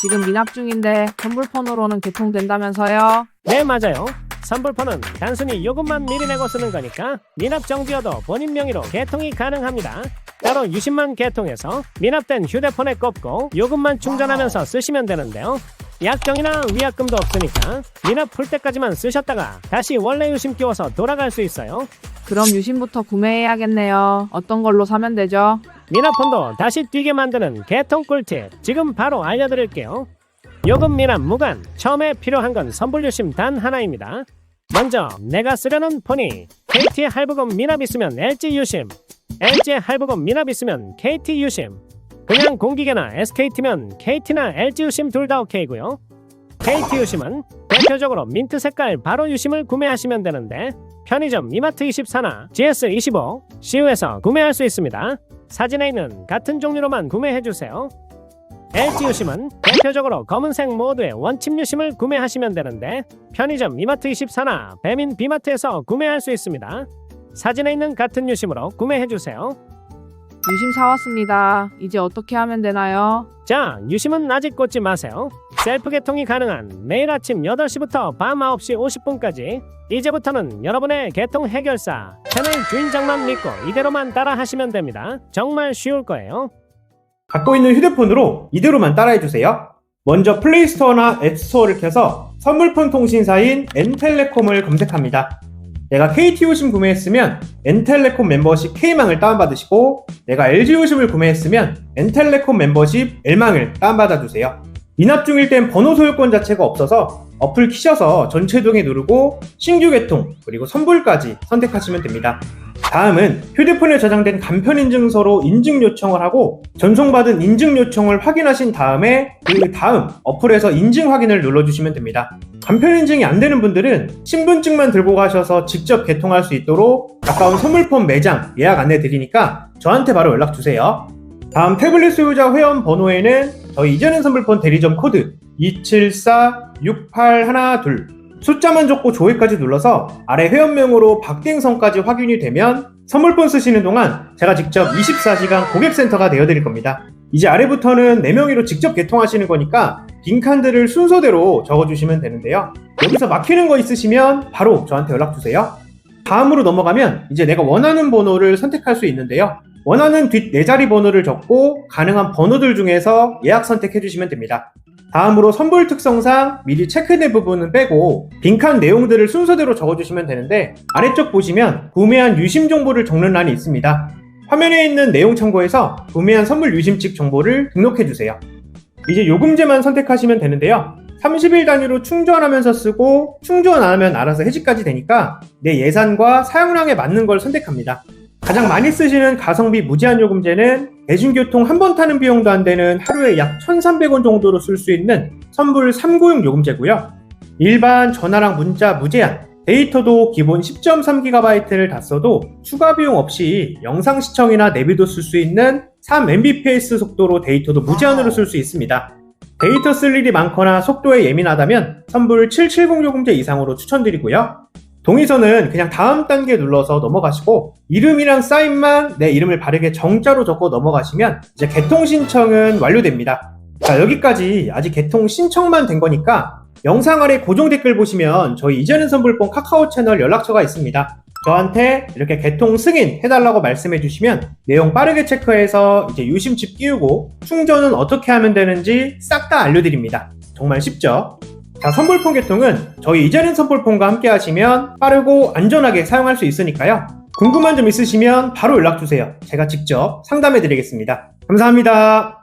지금 미납 중인데 선불폰으로는 개통된다면서요? 네, 맞아요. 선불폰은 단순히 요금만 미리 내고 쓰는 거니까 미납 정지여도 본인 명의로 개통이 가능합니다. 따로 유심만 개통해서 미납된 휴대폰에 꼽고 요금만 충전하면서 쓰시면 되는데요. 약정이나 위약금도 없으니까 미납 풀 때까지만 쓰셨다가 다시 원래 유심 끼워서 돌아갈 수 있어요. 그럼 유심부터 구매해야겠네요. 어떤 걸로 사면 되죠? 미납폰도 다시 뛰게 만드는 개통 꿀팁 지금 바로 알려드릴게요. 요금 미납 무관 처음에 필요한 건 선불 유심 단 하나입니다. 먼저 내가 쓰려는 폰이 KT 할부금 미납 있으면 LG 유심, LG 할부금 미납 있으면 KT 유심, 그냥 공기계나 SKT면 KT나 LG 유심 둘 다 오케이고요. KT 유심은 대표적으로 민트 색깔 바로 유심을 구매하시면 되는데 편의점 이마트 24나 GS25, CU에서 구매할 수 있습니다. 사진에 있는 같은 종류로만 구매해주세요. LG 유심은 대표적으로 검은색 모드의 원칩 유심을 구매하시면 되는데 편의점 이마트 24나 배민 비마트에서 구매할 수 있습니다. 사진에 있는 같은 유심으로 구매해주세요. 유심 사왔습니다. 이제 어떻게 하면 되나요? 자, 유심은 아직 꽂지 마세요. 셀프 개통이 가능한 매일 아침 8시부터 밤 9시 50분까지 이제부터는 여러분의 개통 해결사 채널 주인장만 믿고 이대로만 따라 하시면 됩니다. 정말 쉬울 거예요. 갖고 있는 휴대폰으로 이대로만 따라해주세요. 먼저 플레이스토어나 앱스토어를 켜서 선물폰 통신사인 엔텔레콤을 검색합니다. 내가 KT오심 구매했으면 엔텔레콤 멤버십 K망을 다운받으시고 내가 LG오심을 구매했으면 엔텔레콤 멤버십 L망을 다운받아 주세요. 미납 중일 땐 번호 소유권 자체가 없어서 어플 키셔서 전체 동에 누르고 신규 개통 그리고 선불까지 선택하시면 됩니다. 다음은 휴대폰에 저장된 간편 인증서로 인증 요청을 하고 전송받은 인증 요청을 확인하신 다음에 그 다음 어플에서 인증 확인을 눌러주시면 됩니다. 간편 인증이 안 되는 분들은 신분증만 들고 가셔서 직접 개통할 수 있도록 가까운 선물폰 매장 예약 안내 드리니까 저한테 바로 연락 주세요. 다음 태블릿 소유자 회원 번호에는 저희 이전엔 선물폰 대리점 코드 2746812 숫자만 적고 조회까지 눌러서 아래 회원명으로 박갱성까지 확인이 되면 선물폰 쓰시는 동안 제가 직접 24시간 고객센터가 되어드릴 겁니다. 이제 아래부터는 4명이로 직접 개통하시는 거니까 빈 칸들을 순서대로 적어주시면 되는데요. 여기서 막히는 거 있으시면 바로 저한테 연락 주세요. 다음으로 넘어가면 이제 내가 원하는 번호를 선택할 수 있는데요. 원하는 뒷 4자리 번호를 적고 가능한 번호들 중에서 예약 선택해 주시면 됩니다. 다음으로 선불 특성상 미리 체크된 부분은 빼고 빈칸 내용들을 순서대로 적어주시면 되는데 아래쪽 보시면 구매한 유심 정보를 적는 란이 있습니다. 화면에 있는 내용 참고해서 구매한 선물 유심칙 정보를 등록해 주세요. 이제 요금제만 선택하시면 되는데요. 30일 단위로 충전하면서 쓰고 충전 안 하면 알아서 해지까지 되니까 내 예산과 사용량에 맞는 걸 선택합니다. 가장 많이 쓰시는 가성비 무제한 요금제는 대중교통 한 번 타는 비용도 안 되는 하루에 약 1,300원 정도로 쓸 수 있는 선불 396 요금제고요. 일반 전화랑 문자 무제한, 데이터도 기본 10.3GB를 다 써도 추가 비용 없이 영상 시청이나 내비도 쓸 수 있는 3mbps 속도로 데이터도 무제한으로 쓸 수 있습니다. 데이터 쓸 일이 많거나 속도에 예민하다면 선불 770 요금제 이상으로 추천드리고요. 동의서는 그냥 다음 단계 눌러서 넘어가시고 이름이랑 사인만 내 이름을 바르게 정자로 적고 넘어가시면 이제 개통 신청은 완료됩니다. 자 여기까지 아직 개통 신청만 된 거니까 영상 아래 고정 댓글 보시면 저희 이전엔 선불폰 카카오 채널 연락처가 있습니다. 저한테 이렇게 개통 승인 해달라고 말씀해 주시면 내용 빠르게 체크해서 이제 유심칩 끼우고 충전은 어떻게 하면 되는지 싹 다 알려드립니다. 정말 쉽죠? 자, 선불폰 개통은 저희 이전엔 선불폰과 함께 하시면 빠르고 안전하게 사용할 수 있으니까요. 궁금한 점 있으시면 바로 연락 주세요. 제가 직접 상담해 드리겠습니다. 감사합니다.